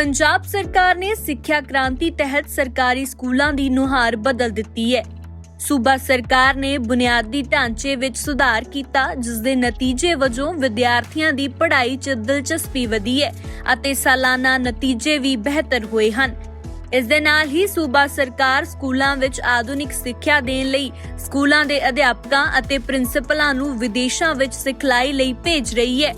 ਪੰਜਾਬ ਸਰਕਾਰ ਨੇ ਸਿੱਖਿਆ ਕ੍ਰਾਂਤੀ ਤਹਿਤ ਸਰਕਾਰੀ ਸਕੂਲਾਂ ਦੀ ਨੁਹਾਰ ਬਦਲ ਦਿੱਤੀ ਹੈ। ਸੂਬਾ ਸਰਕਾਰ ਨੇ ਬੁਨਿਆਦੀ ਢਾਂਚੇ ਵਿੱਚ ਸੁਧਾਰ ਕੀਤਾ, ਜਿਸ ਦੇ ਨਤੀਜੇ ਵਜੋਂ ਵਿਦਿਆਰਥੀਆਂ ਦੀ ਪੜ੍ਹਾਈ 'ਚ ਦਿਲਚਸਪੀ ਵਧੀ ਹੈ ਅਤੇ ਸਾਲਾਨਾ ਨਤੀਜੇ ਵੀ ਬਿਹਤਰ ਹੋਏ ਹਨ। ਇਸ ਦੇ ਨਾਲ ਹੀ ਸੂਬਾ ਸਰਕਾਰ ਸਕੂਲਾਂ ਵਿੱਚ ਆਧੁਨਿਕ ਸਿੱਖਿਆ ਦੇਣ ਲਈ ਸਕੂਲਾਂ ਦੇ ਅਧਿਆਪਕਾਂ ਅਤੇ ਪ੍ਰਿੰਸੀਪਲਾਂ ਨੂੰ ਵਿਦੇਸ਼ਾਂ ਵਿੱਚ ਸਿਖਲਾਈ ਲਈ ਭੇਜ ਰਹੀ ਹੈ।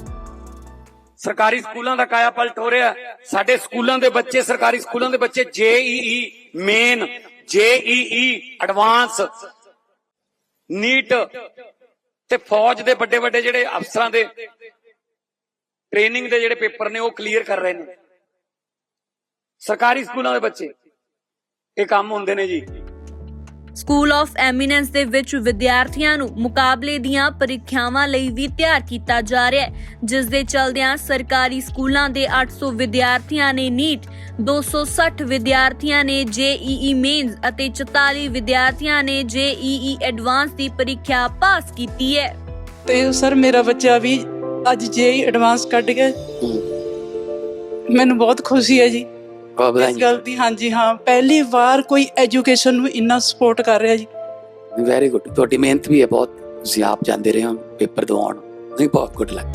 ਸਰਕਾਰੀ ਸਕੂਲਾਂ ਦਾ ਕਾਇਆ ਪਲਟ ਹੋ ਰਿਹਾ ਹੈ। ਸਾਡੇ ਸਕੂਲਾਂ ਦੇ ਬੱਚੇ, ਸਰਕਾਰੀ ਸਕੂਲਾਂ ਦੇ ਬੱਚੇ JEE main JEE advance, NEET ਤੇ ਫੌਜ ਦੇ ਵੱਡੇ ਵੱਡੇ ਜਿਹੜੇ ਅਫਸਰਾਂ ਦੇ ਟ੍ਰੇਨਿੰਗ ਦੇ ਜਿਹੜੇ ਪੇਪਰ ਨੇ, ਉਹ ਕਲੀਅਰ ਕਰ ਰਹੇ ਨੇ। ਸਰਕਾਰੀ ਸਕੂਲਾਂ ਦੇ ਬੱਚੇ, ਇਹ ਕੰਮ ਹੁੰਦੇ ਨੇ ਜੀ। ਸਕੂਲ ਆਫ ਐਮੀਨੈਂਸ ਦੇ ਵਿੱਚ ਵਿਦਿਆਰਥੀਆਂ ਨੂੰ ਮੁਕਾਬਲੇ ਦੀਆਂ ਪ੍ਰੀਖਿਆਵਾਂ ਲਈ ਵੀ ਤਿਆਰ ਕੀਤਾ ਜਾ ਰਿਹਾ ਹੈ ਜਿਸ ਦੇ ਚਲਦਿਆਂ ਸਰਕਾਰੀ ਸਕੂਲਾਂ ਦੇ 800 ਵਿਦਿਆਰਥੀਆਂ ਨੇ ਨੀਟ 260 ਵਿਦਿਆਰਥੀਆਂ ਨੇ ਜੇਈਈ ਮੇਨਸ ਅਤੇ 44 ਵਿਦਿਆਰਥੀਆਂ ਨੇ ਜੇਈਈ ਐਡਵਾਂਸ ਦੀ ਪ੍ਰੀਖਿਆ ਪਾਸ ਕੀਤੀ ਹੈ। ਤੇ ਸਰ ਮੇਰਾ ਬੱਚਾ ਵੀ ਅੱਜ ਜੇਈ ਐਡਵਾਂਸ ਕੱਢ ਗਿਆ। ਮੈਨੂੰ ਬਹੁਤ ਖੁਸ਼ੀ ਹੈ ਜੀ। ਇਸ ਗੱਲ ਦੀ ਹਾਂਜੀ ਹਾਂ ਪਹਿਲੀ ਵਾਰ ਕੋਈ ਐਜੂਕੇਸ਼ਨ ਨੂੰ ਇੰਨਾ ਸਪੋਰਟ ਕਰ ਰਿਹਾ ਜੀ। ਵੈਰੀ ਗੁੱਡ ਤੁਹਾਡੀ ਮਿਹਨਤ ਵੀ ਹੈ ਬਹੁਤ। ਤੁਸੀਂ ਆਪ ਜਾਂਦੇ ਰਹੇ ਹੋ ਪੇਪਰ ਦਿਵਾਉਣ। ਨਹੀਂ ਬਹੁਤ ਗੁੱਡ ਲੱਗ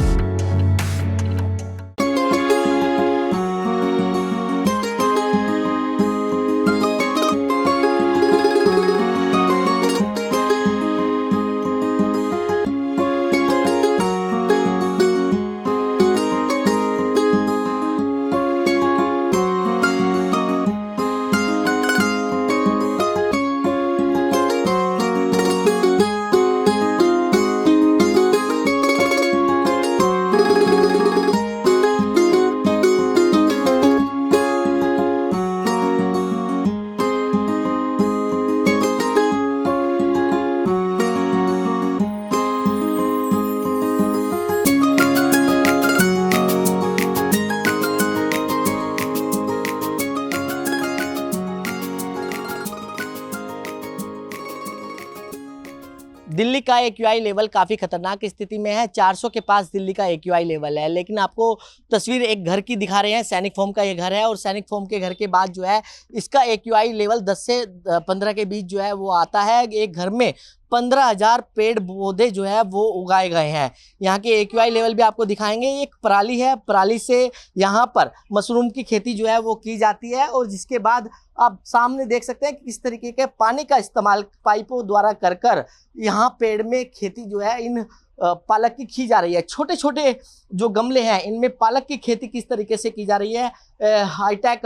का एक लेवल काफ़ी खतरनाक स्थिति में है। 400 के पास दिल्ली का एक लेवल है, लेकिन आपको तस्वीर एक घर की दिखा रहे हैं, सैनिक फॉर्म का ये घर है और सैनिक फॉर्म के घर के बाद जो है, इसका एक लेवल 10 से 15 के बीच जो है वो आता है। एक घर में पंद्रह हज़ार पेड़ पौधे जो है वो उगाए गए हैं। यहाँ के एक लेवल भी आपको दिखाएँगे। एक पराली है, पराली से यहाँ पर मशरूम की खेती जो है वो की जाती है और जिसके बाद आप सामने देख सकते हैं कि किस तरीके के पानी का इस्तेमाल पाइपों द्वारा कर कर यहाँ पेड़ में खेती जो है इन पालक की की जा रही है। छोटे छोटे जो गमले हैं, इनमें पालक की खेती किस तरीके से की जा रही है? हाईटेक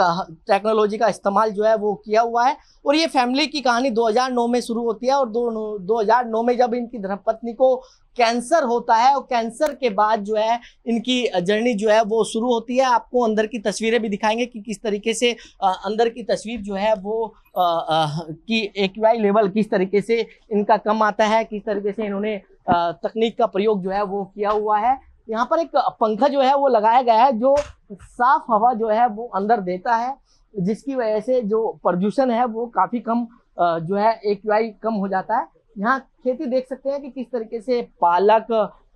टेक्नोलॉजी का इस्तेमाल जो है वो किया हुआ है और ये फैमिली की कहानी 2009 में शुरू होती है और दो 2009 में जब इनकी धर्मपत्नी को कैंसर होता है और कैंसर के बाद जो है इनकी जर्नी जो है वो शुरू होती है। आपको अंदर की तस्वीरें भी दिखाएँगे कि किस तरीके से अंदर की तस्वीर जो है वो अ, अ, की एक लेवल किस तरीके से इनका कम आता है किस तरीके से इन्होंने तकनीक का प्रयोग जो है वो किया हुआ है। यहाँ पर एक पंखा जो है वो लगाया गया है जो साफ़ हवा जो है वो अंदर देता है जिसकी वजह से जो प्रदूषण है वो काफ़ी कम जो है एक कम हो जाता है। यहाँ खेती देख सकते हैं कि किस तरीके से पालक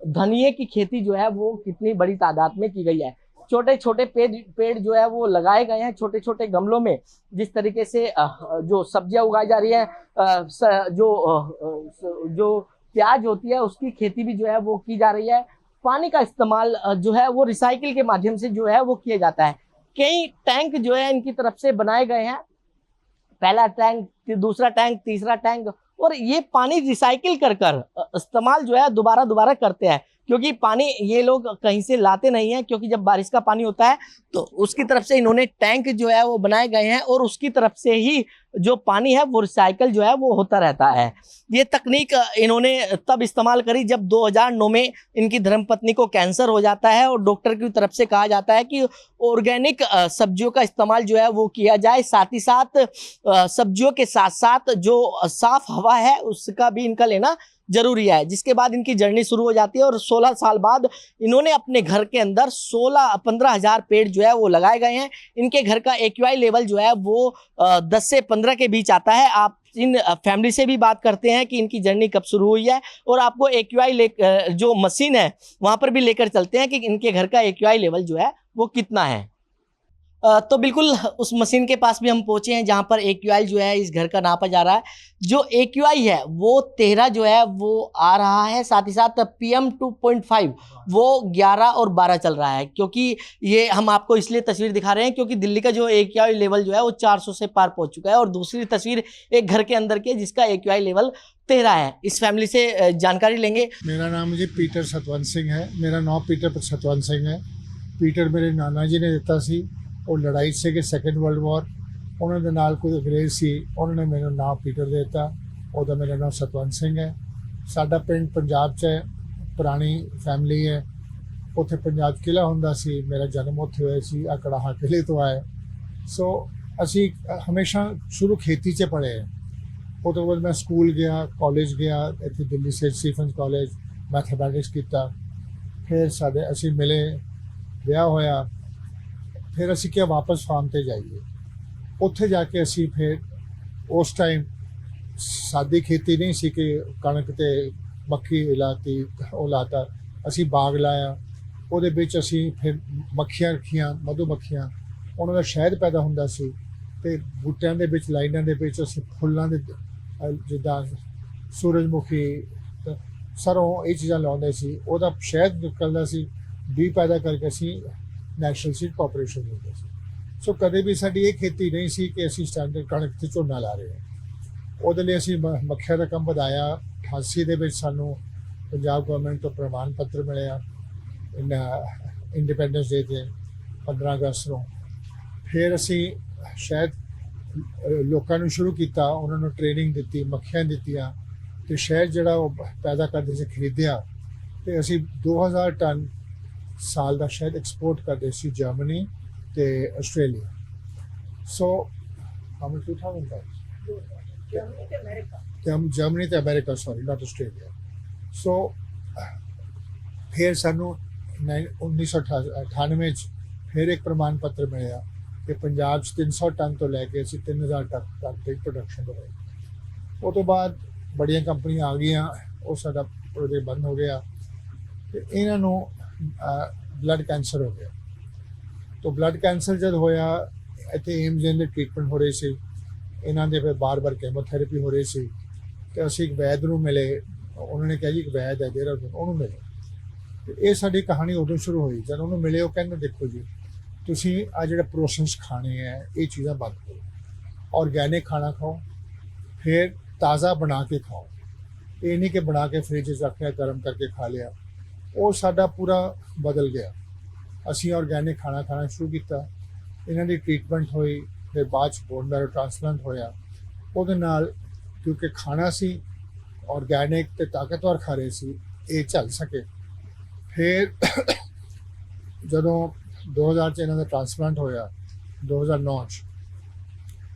धनिए की खेती जो है वो कितनी बड़ी तादाद में की गई है। छोटे छोटे पेड़ पेड़ जो है वो लगाए गए हैं छोटे छोटे गमलों में, जिस तरीके से जो सब्ज़ियाँ उगाई जा रही है जो जो प्याज होती है उसकी खेती भी जो है वो की जा रही है। पानी का इस्तेमाल जो है वो रिसाइकिल के माध्यम से जो है वो किया जाता है। कई टैंक जो है इनकी तरफ़ से बनाए गए हैं। पहला टैंक दूसरा टैंक तीसरा टैंक और ये पानी रिसाइकिल कर कर अ, इस्तेमाल जो है दोबारा दोबारा करते हैं क्योंकि पानी ये लोग कहीं से लाते नहीं हैं, क्योंकि जब बारिश का पानी होता है तो उसकी तरफ़ से इन्होंने टैंक जो है वो बनाए गए हैं और उसकी तरफ़ से ही जो पानी है, वो रिसाइकल जो है वो होता रहता है। ये तकनीक इन्होंने तब इस्तेमाल करी जब 2009 में इनकी धर्मपत्नी को कैंसर हो जाता है और डॉक्टर की तरफ़ से कहा जाता है कि ऑर्गेनिक सब्जियों का इस्तेमाल जो है वो किया जाए, साथ ही साथ सब्जियों के साथ साथ जो साफ़ हवा है, उसका भी इनका लेना ज़रूरी है। जिसके बाद इनकी जर्नी शुरू हो जाती है और 16 साल बाद इन्होंने अपने घर के अंदर 16 पंद्रह हज़ार पेड़ जो है वो लगाए गए हैं। इनके घर का एक्यूआई लेवल जो है वो 10 से 15 के बीच आता है। आप इन फैमिली से भी बात करते हैं कि इनकी जर्नी कब शुरू हुई है और आपको एक्यूआई ले जो मशीन है, वहाँ पर भी लेकर चलते हैं कि इनके घर का एक्यूआई लेवल जो है वो कितना है। तो बिल्कुल उस मशीन के पास भी हम पहुँचे हैं, जहाँ पर एक्यूआई जो है, इस घर का नापा जा रहा है। जो एक्यूआई है, वो तेरह जो है, वो आ रहा है, साथ ही साथ पी एम वो ग्यारह और बारह चल रहा है, क्योंकि ये हम आपको इसलिए तस्वीर दिखा रहे हैं, क्योंकि दिल्ली का जो एक्यूआई लेवल जो है, वो 400 से पार पहुँच चुका है, और दूसरी तस्वीर एक घर के अंदर की जिसका एक्यूआई लेवल तेरह है। इस फैमिली से जानकारी लेंगे। मेरा नाम जी पीटर सतवंत सिंह है। मेरा नाम पीटर सतवंत सिंह है। पीटर मेरे नाना जी ने देता सी। ਉਹ ਲੜਾਈ 'ਚ ਸੀਗੇ ਸੈਕੰਡ ਵਰਲਡ ਵਾਰ ਉਹਨਾਂ ਦੇ ਨਾਲ ਕੋਈ ਅੰਗਰੇਜ਼ ਸੀ, ਉਹਨਾਂ ਨੇ ਮੈਨੂੰ ਨਾਮ ਪੀਟਰ ਦੇ ਦਿੱਤਾ, ਉਹਦਾ ਮੇਰਾ ਨਾਮ ਸਤਵੰਤ ਸਿੰਘ ਹੈ। ਸਾਡਾ ਪਿੰਡ ਪੰਜਾਬ 'ਚ ਹੈ, ਪੁਰਾਣੀ ਫੈਮਿਲੀ ਹੈ। ਉੱਥੇ ਪੰਜਾਬ 'ਚ ਕਿਲਾ ਹੁੰਦਾ ਸੀ, ਮੇਰਾ ਜਨਮ ਉੱਥੇ ਹੋਇਆ ਸੀ, ਅਕੜਾਹਾ ਕਿਲੇ ਤੋਂ ਆਏ ਸੋ ਅਸੀਂ ਹਮੇਸ਼ਾ ਸ਼ੁਰੂ ਖੇਤੀ 'ਚ ਪੜ੍ਹੇ ਹਾਂ ਉਹ ਤੋਂ ਬਾਅਦ ਮੈਂ ਸਕੂਲ ਗਿਆ ਕਾਲਜ ਗਿਆ, ਇੱਥੇ Delhi Saint Stephen's college mathematics ਕੀਤਾ। ਫਿਰ ਸਾਡੇ ਅਸੀਂ ਮਿਲੇ, ਵਿਆਹ ਹੋਇਆ। ਫਿਰ ਅਸੀਂ ਕਿਹਾ ਵਾਪਸ ਫਾਰਮ ਤੇ ਜਾਈਏ। ਉੱਥੇ ਜਾ ਕੇ ਅਸੀਂ ਫਿਰ ਉਸ ਟਾਈਮ ਸਾਦੀ ਖੇਤੀ ਨਹੀਂ ਸੀ ਕਿ ਕਣਕ ਤੇ ਮੱਕੀ ਲਾਤੀ, ਉਹ ਲਾਤਾ। ਅਸੀਂ ਬਾਗ ਲਾਇਆ। ਉਹਦੇ ਵਿੱਚ ਅਸੀਂ ਫਿਰ ਮੱਖੀਆਂ ਰੱਖੀਆਂ, ਮਧੂ ਮੱਖੀਆਂ। ਉਹਨਾਂ ਦਾ ਸ਼ਹਿਦ ਪੈਦਾ ਹੁੰਦਾ ਸੀ ਤੇ ਬੂਟਿਆਂ ਦੇ ਵਿੱਚ, ਲਾਈਨਾਂ ਦੇ ਵਿੱਚ ਅਸੀਂ ਫੁੱਲਾਂ ਦੇ ਜਿੱਦਾਂ ਸੂਰਜਮੁਖੀ ਸਰੋਂ ਇਹ ਚੀਜ਼ਾਂ ਲਾਉਂਦੇ ਸੀ। ਉਹਦਾ ਸ਼ਹਿਦ ਨਿਕਲਦਾ ਸੀ ਵੀ ਪੈਦਾ ਕਰਕੇ ਅਸੀਂ ਨੈਸ਼ਨਲ ਸੀਡ ਕਾਰਪੋਰੇਸ਼ਨ ਹੁੰਦੇ ਸੀ ਸੋ ਕਦੇ ਵੀ ਸਾਡੀ ਇਹ ਖੇਤੀ ਨਹੀਂ ਸੀ ਕਿ ਅਸੀਂ ਸਟੈਂਡਰਡ ਕਣਕ ਤੇ ਝੋਨਾ ਲਾ ਰਹੇ ਹਾਂ। ਉਹਦੇ ਲਈ ਅਸੀਂ ਮ- ਮੱਖੀਆਂ ਦਾ ਕੰਮ ਵਧਾਇਆ। 88 ਦੇ ਵਿੱਚ ਸਾਨੂੰ ਪੰਜਾਬ ਗਵਰਨਮੈਂਟ ਤੋਂ ਪ੍ਰਮਾਣ ਪੱਤਰ ਮਿਲਿਆ। ਇੰਡੀਪੈਂਡੈਂਸ ਡੇ ਤੇ 15 ਅਗਸਤ ਨੂੰ। ਫਿਰ ਅਸੀਂ ਸ਼ਾਇਦ ਲੋਕਾਂ ਨੂੰ ਸ਼ੁਰੂ ਕੀਤਾ, ਉਹਨਾਂ ਨੂੰ ਟ੍ਰੇਨਿੰਗ ਦਿੱਤੀ, ਮੱਖੀਆਂ ਦਿੱਤੀਆਂ। ਤੇ ਸ਼ਹਿਦ ਜਿਹੜਾ ਉਹ ਪੈਦਾ ਕਰਦੇ ਸੀ, ਖਰੀਦਿਆ। ਤੇ ਅਸੀਂ 2000 ਟਨ ਸਾਲ ਦਾ ਸ਼ਹਿਦ ਐਕਸਪੋਰਟ ਕਰਦੇ ਸੀ ਜਰਮਨੀ ਤੇ ਆਸਟ੍ਰੇਲੀਆ ਸੋ ਹਮ 2000 ਟਨ ਤੇ ਹਮ ਜਰਮਨੀ ਤੇ America sorry not Australia so ਫਿਰ ਸਾਨੂੰ ਨੈ- 1998 ਚ ਫਿਰ ਇੱਕ ਪ੍ਰਮਾਣ ਪੱਤਰ ਮਿਲਿਆ ਕਿ ਪੰਜਾਬ 'ਚ 300 ਟਨ ਤੋਂ ਲੈ ਕੇ ਅਸੀਂ 3000 ਟਨ ਤੱਕ ਦੀ ਪ੍ਰੋਡਕਸ਼ਨ ਹੋਈ ਉਹ ਤੋਂ ਬਾਅਦ ਬੜੀਆਂ ਕੰਪਨੀਆਂ ਆ ਗਈਆਂ ਉਹ ਸਾਡਾ ਪ੍ਰੋਜੈਕਟ ਬੰਦ ਹੋ ਗਿਆ। ਤੇ ਇਹਨਾਂ ਨੂੰ ਬਲੱਡ ਕੈਂਸਰ ਹੋ ਗਿਆ। ਤੋਂ ਬਲੱਡ ਕੈਂਸਰ ਜਦ ਹੋਇਆ, ਇੱਥੇ ਏਮਜ਼ ਦੇ ਟ੍ਰੀਟਮੈਂਟ ਹੋ ਰਹੀ ਸੀ। ਇਹਨਾਂ ਦੇ ਫਿਰ ਬਾਰ-ਬਾਰ ਕੈਮੋਥੈਰੇਪੀ ਹੋ ਰਹੀ ਸੀ। ਤੇ ਅਸੀਂ ਇੱਕ ਵੈਦ ਨੂੰ ਮਿਲੇ। ਉਹਨਾਂ ਨੇ ਕਿਹਾ ਜੀ, ਇੱਕ ਵੈਦ ਹੈ ਜਿਹੜਾ ਉਹਨੂੰ ਮਿਲੇ। ਤੇ ਇਹ ਸਾਡੀ ਕਹਾਣੀ ਉਦੋਂ ਸ਼ੁਰੂ ਹੋਈ। ਜਦ ਉਹਨੂੰ ਮਿਲੇ, ਉਹ ਕਹਿੰਦੇ, ਦੇਖੋ ਜੀ, ਤੁਸੀਂ ਆ ਜਿਹੜਾ ਪ੍ਰੋਸੈਸ ਖਾਣੇ ਹੈ ਇਹ ਚੀਜ਼ਾਂ ਬੰਦ ਕਰੋ। ਆਰਗੈਨਿਕ ਖਾਣਾ ਖਾਓ, ਫਿਰ ਤਾਜ਼ਾ ਬਣਾ ਕੇ ਖਾਓ। ਇਹ ਨਹੀਂ ਕਿ ਬਣਾ ਕੇ ਫ੍ਰਿਜ 'ਚ ਰੱਖਿਆ ਗਰਮ ਕਰਕੇ ਖਾ ਲਿਆ। ਉਹ ਸਾਡਾ ਪੂਰਾ ਬਦਲ ਗਿਆ। ਅਸੀਂ ਆਰਗੈਨਿਕ ਖਾਣਾ ਖਾਣਾ ਸ਼ੁਰੂ ਕੀਤਾ। ਇਹਨਾਂ ਦੀ ਟ੍ਰੀਟਮੈਂਟ ਹੋਈ, ਫਿਰ ਬਾਅਦ ਚ ਬੋਨ ਮੈਰੋ ਟ੍ਰਾਂਸਪਲਾਂਟ ਹੋਇਆ। ਉਹਦੇ ਨਾਲ ਕਿਉਂਕਿ ਖਾਣਾ ਸੀ ਆਰਗੈਨਿਕ ਤੇ ਤਾਕਤਵਰ ਖਾ ਰਹੇ ਸੀ, ਇਹ ਚੱਲ ਸਕੇ। ਫਿਰ ਜਦੋਂ 2000 ਚ ਇਹਨਾਂ ਦਾ ਟ੍ਰਾਂਸਪਲਾਂਟ ਹੋਇਆ 2009 ਚ,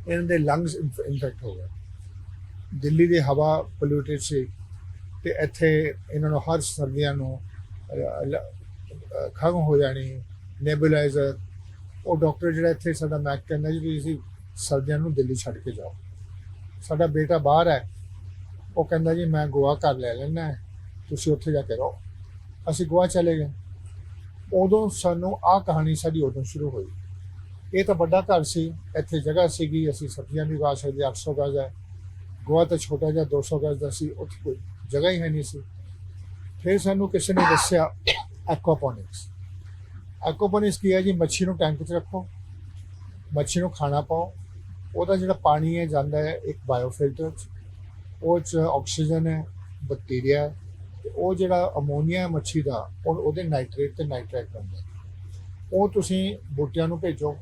ਇਹਨਾਂ ਦੇ ਲੰਗਸ ਇਨਫੈਕਟ ਹੋ ਗਏ। ਦਿੱਲੀ ਦੀ ਹਵਾ ਪੋਲਿਊਟਡ ਸੀ ਤੇ ਇੱਥੇ ਇਹਨਾਂ ਨੂੰ ਹਰ ਸਰਦੀਆਂ ਨੂੰ ਅਹ, ਲ- ਅਹ, ਹੋ ਜਾਣੀ ਨੈਬੂਲਾਈਜ਼ਰ ਉਹ ਡਾਕਟਰ ਜਿਹੜਾ ਇੱਥੇ ਸਾਡਾ ਮੈਕ ਕਹਿੰਦਾ ਜੀ ਤੁਸੀਂ ਸਰਦੀਆਂ ਨੂੰ ਦਿੱਲੀ ਛੱਡ ਕੇ ਜਾਓ। ਸਾਡਾ ਬੇਟਾ ਬਾਹਰ ਹੈ ਉਹ ਕਹਿੰਦਾ ਜੀ ਮੈਂ ਗੋਆ ਘਰ ਲੈ ਲੈਣਾ ਤੁਸੀਂ ਉੱਥੇ ਜਾ ਕੇ ਰਹੋ। ਅਸੀਂ ਗੋਆ ਚਲੇ ਗਏ। ਉਦੋਂ ਸਾਨੂੰ ਆਹ ਕਹਾਣੀ ਸਾਡੀ ਉਦੋਂ ਸ਼ੁਰੂ ਹੋਈ। ਇਹ ਤਾਂ ਵੱਡਾ ਘਰ ਸੀ ਇੱਥੇ ਜਗ੍ਹਾ ਸੀਗੀ ਅਸੀਂ ਸਬਜ਼ੀਆਂ ਵੀ ਉਗਾ ਸਕਦੇ 800 ਗਜ਼ ਹੈ। ਗੋਆ ਤਾਂ ਛੋਟਾ ਜਿਹਾ 200 ਗਜ਼ ਦਾ ਸੀ ਉੱਥੇ ਕੋਈ ਜਗ੍ਹਾ ਹੀ ਹੈ ਨਹੀਂ ਸੀ। ਫਿਰ ਸਾਨੂੰ ਕਿਸੇ ਨੇ ਦੱਸਿਆ ਐਕਵਾਪੋਨਿਕਸ ਐਕਵਾਪੋਨਿਕਸ ਕੀ ਹੈ ਜੀ? ਮੱਛੀ ਨੂੰ ਟੈਂਕ 'ਚ ਰੱਖੋ। ਮੱਛੀ ਨੂੰ ਖਾਣਾ ਪਾਓ। ਉਹਦਾ ਜਿਹੜਾ ਪਾਣੀ ਹੈ, ਜਾਂਦਾ ਹੈ ਇੱਕ ਬਾਇਓਫਿਲਟਰ 'ਚ। ਉਹ 'ਚ ਆਕਸੀਜਨ ਹੈ ਬੈਕਟੀਰੀਆ ਹੈ। ਤੇ ਉਹ ਜਿਹੜਾ ਅਮੋਨੀਆ ਹੈ ਮੱਛੀ ਦਾ, ਉਹ ਉਹਦੇ ਨਾਈਟ੍ਰੇਟ ਤੇ ਨਾਈਟ੍ਰੇਟ ਬਣਦਾ ਉਹ ਤੁਸੀਂ ਬੂਟਿਆਂ ਨੂੰ ਭੇਜੋ।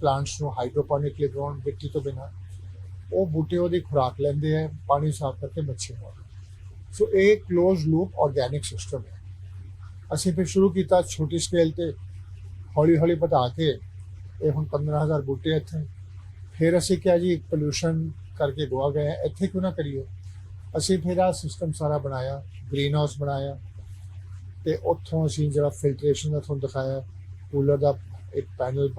ਪਲਾਂਟਸ ਨੂੰ ਹਾਈਡਰੋਪੋਨਿਕਲੀ ਗਰੋਨ ਮਿੱਟੀ ਤੋਂ ਬਿਨਾਂ। ਉਹ ਬੂਟੇ ਉਹਦੀ ਖੁਰਾਕ ਲੈਂਦੇ ਆ ਪਾਣੀ ਸਾਫ਼ ਕਰਕੇ ਮੱਛੀ ਨੂੰ ਸੋ ਇਹ ক্লোਜ਼ ਲੂਪ ਆਰਗੈਨਿਕ ਸਿਸਟਮ ਹੈ ਅਸੀਂ ਫਿਰ ਸ਼ੁਰੂ ਕੀਤਾ ਛੋਟੀ ਸਕੇਲ ਤੇ ਹੌਲੀ ਹੌਲੀ ਵਧਾ ਕੇ ਇਹ ਹੁਣ 15000 ਬੂਟੇ ਇੱਥੇ ਫਿਰ ਅਸੀਂ ਕਿਹਾ ਜੀ ਪੋਲੂਸ਼ਨ ਕਰਕੇ ਗੋਆ ਗਏ ਹਾਂ, ਇੱਥੇ ਕਿਉਂ ਨਾ ਕਰੀਏ ਅਸੀਂ ਫਿਰ ਆ ਸਿਸਟਮ ਸਾਰਾ ਬਣਾਇਆ ਗ੍ਰੀਨ ਹਾਊਸ ਬਣਾਇਆ ਤੇ ਉੱਥੋਂ ਅਸੀਂ ਜਿਹੜਾ ਫਿਲਟਰੇਸ਼ਨ ਦਾ ਤੁਹਾਨੂੰ ਦਿਖਾਇਆ ਕੂਲਰ ਦਾ ਇੱਕ ਪੈਨਲ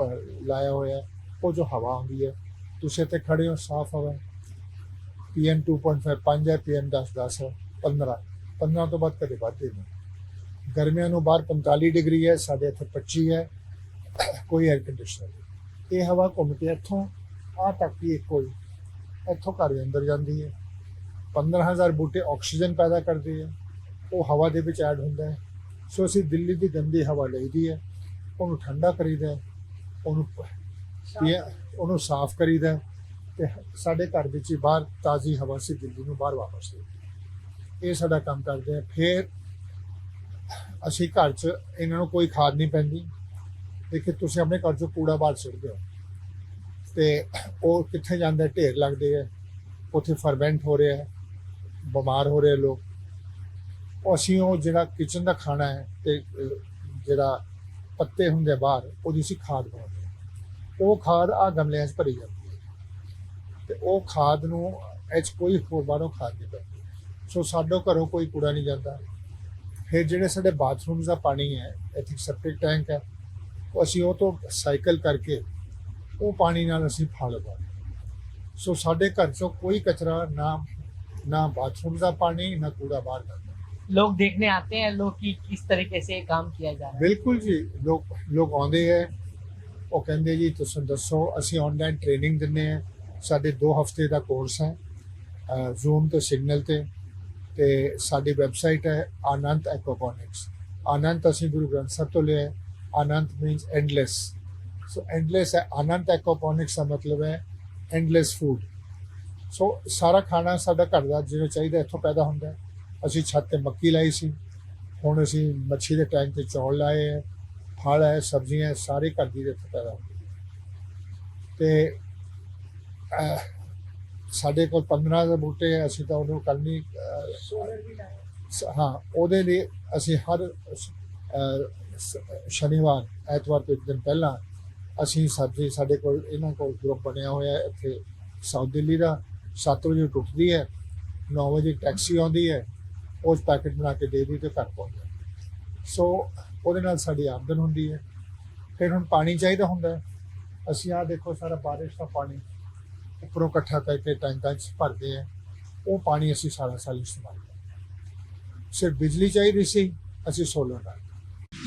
ਲਾਇਆ ਹੋਇਆ ਉਹ ਜੋ ਹਵਾ ਆਉਂਦੀ ਹੈ ਤੁਸੀਂ ਇੱਥੇ ਖੜੇ ਹੋ ਸਾਫ਼ ਹਵਾ ਪੀਐਮ 2.5 5 ਹੈ ਪੀਐਮ 10 10 ਹੈ 15 15 ਤੋਂ ਬਾਅਦ ਕਦੇ ਵੱਧਦੇ ਨਹੀਂ। ਗਰਮੀਆਂ ਨੂੰ ਬਾਹਰ 45 ਡਿਗਰੀ ਹੈ ਸਾਡੇ ਇੱਥੇ 25 ਹੈ ਕੋਈ 에ਅਰ ਕੰਡੀਸ਼ਨਰ ਨਹੀਂ। ਇਹ ਹਵਾ ਘੁੰਮ ਕੇ ਇੱਥੋਂ ਆ ਤੱਕ ਹੀ ਹੀ ਇੱਥੋਂ ਘਰ ਦੇ ਅੰਦਰ ਜਾਂਦੀ ਹੈ। 15000 ਬੂਟੇ ਆਕਸੀਜਨ ਪੈਦਾ ਕਰਦੇ ਆ ਉਹ ਹਵਾ ਦੇ ਵਿੱਚ ਐਡ ਹੁੰਦਾ ਹੈ। ਸੋ ਅਸੀਂ ਦਿੱਲੀ ਦੀ ਗੰਦੀ ਹਵਾ ਲਈਦੀ ਹੈ ਉਹਨੂੰ ਠੰਡਾ ਕਰੀਦਾ ਹੈ, ਉਹਨੂੰ ਉਹਨੂੰ ਸਾਫ਼ ਕਰੀਦਾ ਹੈ ਤੇ ਸਾਡੇ ਘਰ ਵਿੱਚ ਹੀ ਬਾਹਰ ਤਾਜ਼ੀ ਹਵਾ ਸੀ ਦਿੱਲੀ ਨੂੰ ਬਾਹਰ ਵਾਪਸ ਦੇ ਇਹ ਸਾਡਾ ਕੰਮ ਕਰਦੇ ਆ। ਫਿਰ ਅਸੀਂ ਘਰ 'ਚ ਇਹਨਾਂ ਨੂੰ ਕੋਈ ਖਾਦ ਨਹੀਂ ਪੈਂਦੀ। ਦੇਖੇ, ਤੁਸੀਂ ਆਪਣੇ ਘਰ 'ਚੋਂ ਕੂੜਾ ਬਾਹਰ ਸੁੱਟਦੇ ਹੋ। ਤੇ ਉਹ ਕਿੱਥੇ ਜਾਂਦਾ, ਢੇਰ ਲੱਗਦੇ ਆ। ਉੱਥੇ ਫਰਮੈਂਟ ਹੋ ਰਿਹਾ ਹੈ। ਬਿਮਾਰ ਹੋ ਰਹੇ ਲੋਕ। ਉਹ ਅਸੀਂ ਉਹ ਜਿਹੜਾ ਕਿਚਨ ਦਾ ਖਾਣਾ ਹੈ ਤੇ, ਜਿਹੜਾ ਪੱਤੇ ਹੁੰਦੇ ਬਾਹਰ, ਉਹਦੀ ਅਸੀਂ ਖਾਦ ਬਣਾਉਂਦੇ ਉਹ ਖਾਦ ਆ ਗਮਲਿਆਂ 'ਚ ਭਰੀ ਜਾਂਦੀ ਹੈ। ਤੇ ਉਹ ਖਾਦ ਨੂੰ ਇਹ 'ਚ ਕੋਈ ਹੋਰ ਬਾਹਰੋਂ ਖਾਦ ਨਹੀਂ ਪੈਂਦੀ। ਸੋ ਸਾਡੇ ਘਰੋਂ ਕੋਈ ਕੂੜਾ ਨਹੀਂ ਜਾਂਦਾ ਫਿਰ ਜਿਹੜੇ ਸਾਡੇ ਬਾਥਰੂਮਸ ਦਾ ਪਾਣੀ ਹੈ ਇੱਥੇ ਸੈਪਟਿਕ ਟੈਂਕ ਹੈ ਉਹ ਅਸੀਂ ਉਹ ਤੋਂ ਸਾਈਕਲ ਕਰਕੇ ਉਹ ਪਾਣੀ ਨਾਲ ਅਸੀਂ ਫਲ ਲਗਾਉਂਦੇ ਹਾਂ। ਸੋ ਸਾਡੇ ਘਰ 'ਚੋਂ ਕੋਈ ਕਚਰਾ ਨਾ ਨਾ ਬਾਥਰੂਮ ਦਾ ਪਾਣੀ ਨਾ ਕੂੜਾ ਬਾਹਰ ਜਾਂਦਾ लोग देखने आते हैं लोग कि किस तरीके से काम किया जा रहा है ਬਿਲਕੁਲ ਜੀ ਲੋਕ ਲੋਕ ਆਉਂਦੇ ਹੈ ਉਹ ਕਹਿੰਦੇ ਜੀ ਤੁਸੀਂ ਦੱਸੋ ਅਸੀਂ ਆਨਲਾਈਨ ਟ੍ਰੇਨਿੰਗ ਦਿੰਨੇ ਆ ਸਾਡੇ 2 ਹਫ਼ਤੇ ਦਾ ਕੋਰਸ ਹੈ ਜ਼ੂਮ ਤੇ ਸਿਗਨਲ ਤੇ ਤੇ ਸਾਡੀ ਵੈਬਸਾਈਟ ਹੈ ਆਨੰਦ ਐਕੋਪੋਨਿਕਸ। ਆਨੰਦ ਅਸੀਂ ਗੁਰੂ ਗ੍ਰੰਥ ਸਾਹਿਬ ਤੋਂ ਲਿਆ ਹੈ। Anand means endless so endless ਹੈ। ਆਨੰਦ ਐਕੋਪੋਨਿਕਸ ਦਾ ਮਤਲਬ ਹੈ ਐਂਡਲੈਸ ਫੂਡ ਸੋ ਸਾਰਾ ਖਾਣਾ ਸਾਡਾ ਘਰ ਦਾ ਜਿਵੇਂ ਚਾਹੀਦਾ ਇੱਥੋਂ ਪੈਦਾ ਹੁੰਦਾ ਅਸੀਂ ਛੱਤ ਤੇ ਮੱਕੀ ਲਾਈ ਸੀ। ਹੁਣ ਅਸੀਂ ਮੱਛੀ ਦੇ ਟੈਂਕ ਤੇ ਚੌਲ ਲਾਏ ਹੈ। ਫਲ ਹੈ, ਸਬਜ਼ੀਆਂ ਸਾਰੇ ਘਰ ਦੀ ਇੱਥੇ ਪੈਦਾ ਹੁੰਦੀ ਹੈ। ਤੇ ਸਾਡੇ ਕੋਲ 15 ਦੇ ਬੂਟੇ ਹੈ ਅਸੀਂ ਤਾਂ ਉਹਨੂੰ ਕਰਨੀ ਹਾਂ, ਉਹਦੇ ਲਈ ਅਸੀਂ ਹਰ, ਸ- ਸ਼ਨੀਵਾਰ, ਐਤਵਾਰ ਤੋਂ ਇੱਕ ਦਿਨ ਪਹਿਲਾਂ ਅਸੀਂ ਸਬਜ਼ੀ ਸਾਡੇ ਕੋਲ, ਇਹਨਾਂ ਕੋਲ ਗਰੁੱਪ ਬਣਿਆ ਹੋਇਆ ਇੱਥੇ ਸਾਊਥ ਦਿੱਲੀ ਦਾ 7 ਵਜੇ ਟੁੱਟਦੀ ਹੈ 9 ਵਜੇ ਟੈਕਸੀ ਆਉਂਦੀ ਹੈ, ਉਸ ਪੈਕੇਟ ਬਣਾ ਕੇ ਦੇ ਦੀ ਤੇ ਘਰ ਪਹੁੰਚਦਾ ਸੋ ਉਹਦੇ ਨਾਲ ਸਾਡੀ ਆਮਦਨ ਹੁੰਦੀ ਹੈ। ਫਿਰ ਹੁਣ ਪਾਣੀ ਚਾਹੀਦਾ ਹੁੰਦਾ ਅਸੀਂ ਆਹ ਦੇਖੋ, ਸਾਰਾ ਬਾਰਿਸ਼ ਦਾ ਪਾਣੀ ਉੱਪਰੋਂ ਇਕੱਠਾ ਕਰਕੇ ਟੈਂਕਾਂ 'ਚ ਭਰਦੇ ਆ। ਉਹ ਪਾਣੀ ਅਸੀਂ ਸਾਰਾ ਸਾਲ ਇਸਤੇਮਾਲ ਕਰਦੇ ਸਿਰਫ ਬਿਜਲੀ ਚਾਹੀਦੀ ਸੀ, ਅਸੀਂ ਸੋਲਰ ਨਾਲ।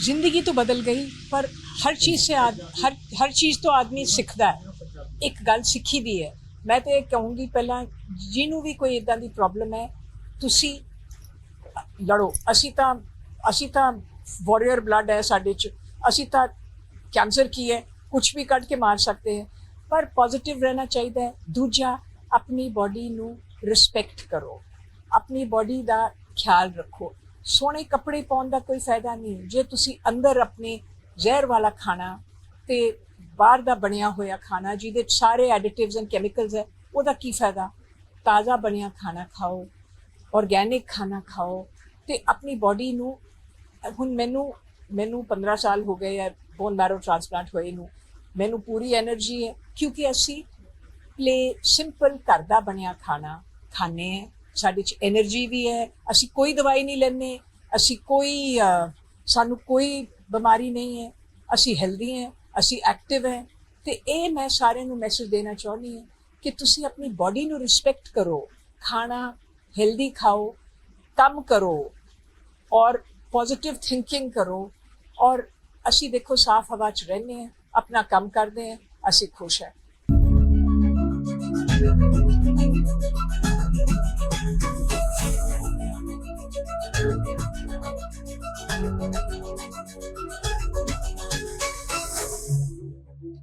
ਜ਼ਿੰਦਗੀ ਤਾਂ ਬਦਲ ਗਈ, ਪਰ ਹਰ ਚੀਜ਼ ਸੇ ਆਦ, ਹਰ ਹਰ ਚੀਜ਼ ਤੋਂ ਆਦਮੀ ਸਿੱਖਦਾ ਹੈ। ਇੱਕ ਗੱਲ ਸਿੱਖੀ ਦੀ ਹੈ। ਮੈਂ ਤੇ ਇਹ ਕਹੂੰਗੀ ਪਹਿਲਾਂ, ਜਿਹਨੂੰ ਵੀ ਕੋਈ ਇਦਾਂ ਦੀ ਪ੍ਰੋਬਲਮ ਹੈ, ਤੁਸੀਂ ਲੜੋ। ਅਸੀਂ ਤਾਂ ਅਸੀਂ ਤਾਂ ਵਾਰੀਅਰ ਬਲੱਡ ਹੈ ਸਾਡੇ ਚ। ਅਸੀਂ ਤਾਂ ਕੈਂਸਰ ਕੀ ਹੈ ਕੁਝ ਵੀ ਕੱਢ ਕੇ ਮਾਰ ਸਕਦੇ ਹੈ। ਪਰ ਪੋਜ਼ਿਟਿਵ ਰਹਿਣਾ ਚਾਹੀਦਾ ਹੈ। ਦੂਜਾ, ਆਪਣੀ ਬਾਡੀ ਨੂੰ ਰਿਸਪੈਕਟ ਕਰੋ। ਆਪਣੀ ਬਾਡੀ ਦਾ ਖਿਆਲ ਰੱਖੋ। ਸੋਹਣੇ ਕੱਪੜੇ ਪਾਉਣ ਦਾ ਕੋਈ ਫਾਇਦਾ ਨਹੀਂ। ਜੇ ਤੁਸੀਂ ਅੰਦਰ ਆਪਣੇ ਜ਼ਹਿਰ ਵਾਲਾ ਖਾਣਾ ਤੇ ਬਾਹਰ ਦਾ ਬਣਿਆ ਹੋਇਆ ਖਾਣਾ, ਜਿਹਦੇ 'ਚ ਸਾਰੇ ਐਡੀਟਿਵਸ ਐਂਡ ਕੈਮੀਕਲਸ ਹੈ, ਉਹਦਾ ਕੀ ਫਾਇਦਾ? ਤਾਜ਼ਾ ਬਣਿਆ ਖਾਣਾ ਖਾਓ ਆਰਗੇਨਿਕ ਖਾਣਾ ਖਾਓ ਤੇ ਆਪਣੀ ਬਾਡੀ ਨੂੰ, ਹੁਣ ਮੈਨੂੰ ਮੈਨੂੰ 15 ਸਾਲ ਹੋ ਗਏ ਹੈ ਬੋਨ ਮੈਰੋ ਟ੍ਰਾਂਸਪਲਾਂਟ ਹੋਏ ਨੂੰ। ਮੈਨੂੰ ਪੂਰੀ એનર્ਜੀ ਹੈ, ਕਿਉਂਕਿ ਅਸੀਂ ਪਲੇ ਸਿੰਪਲ ਘਰ ਦਾ ਬਣਿਆ ਖਾਣਾ ਖਾਣੇ ਹੈ। ਸਾਡੇ ਚ એનર્ਜੀ ਵੀ ਹੈ, ਅਸੀਂ ਕੋਈ ਦਵਾਈ ਨਹੀਂ ਲੈਂਦੇ, ਅਸੀਂ ਕੋਈ ਸਾਨੂੰ ਕੋਈ ਬਿਮਾਰੀ ਨਹੀਂ ਹੈ, ਅਸੀਂ ਹੈਲਦੀ ਹੈ, ਅਸੀਂ ਐਕਟਿਵ ਹੈ। ਤੇ ਇਹ ਮੈਂ ਸਾਰਿਆਂ ਨੂੰ ਮੈਸੇਜ ਦੇਣਾ ਚਾਹੁੰਦੀ ਹਾਂ ਕਿ ਤੁਸੀਂ ਆਪਣੀ ਬਾਡੀ ਨੂੰ ਰਿਸਪੈਕਟ ਕਰੋ, ਖਾਣਾ ਹੈਲਦੀ ਖਾਓ, ਕੰਮ ਕਰੋ ਔਰ ਪੋਜ਼ਿਟਿਵ ਥਿੰਕਿੰਗ ਕਰੋ ਔਰ ਅਸੀਂ ਦੇਖੋ ਸਾਫ਼ ਹਵਾ 'ਚ ਰਹਿੰਦੇ ਹਾਂ। ਆਪਣਾ ਕੰਮ ਕਰਦੇ ਹਾਂ ਅਸੀਂ ਖੁਸ਼ ਹਾਂ।